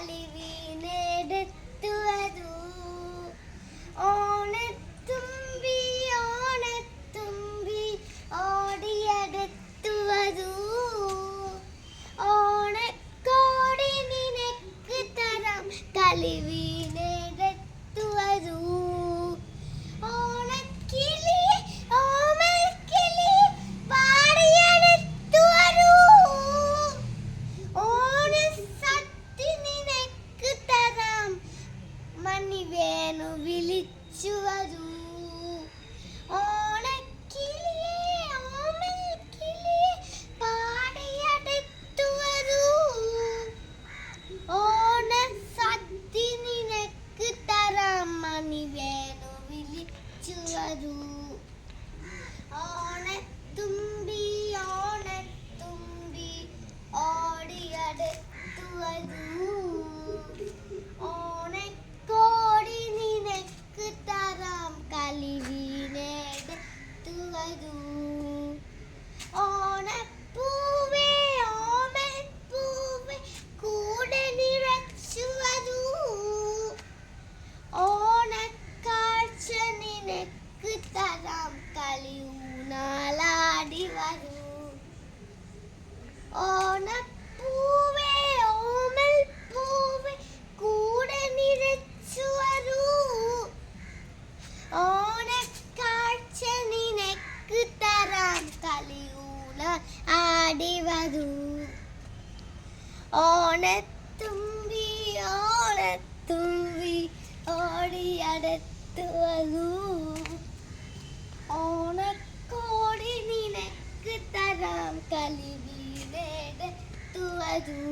അലിവിനെടുത്തുവതൂ ഓണത്തുമ്പി ഓണത്തുമ്പി ഓടിയെടുത്തുവതൂ. ഓണക്കോടി നിനക്ക് തരാം. കലിവി Chuvaru. പാടി വരൂ ഓണത്തുമ്പി ഓണത്തുമ്പി ഓടിയടുത്ത് വരൂ ഓണക്കോടി നിനക്ക് തരാം കളി വീടേടത്ത് വരൂ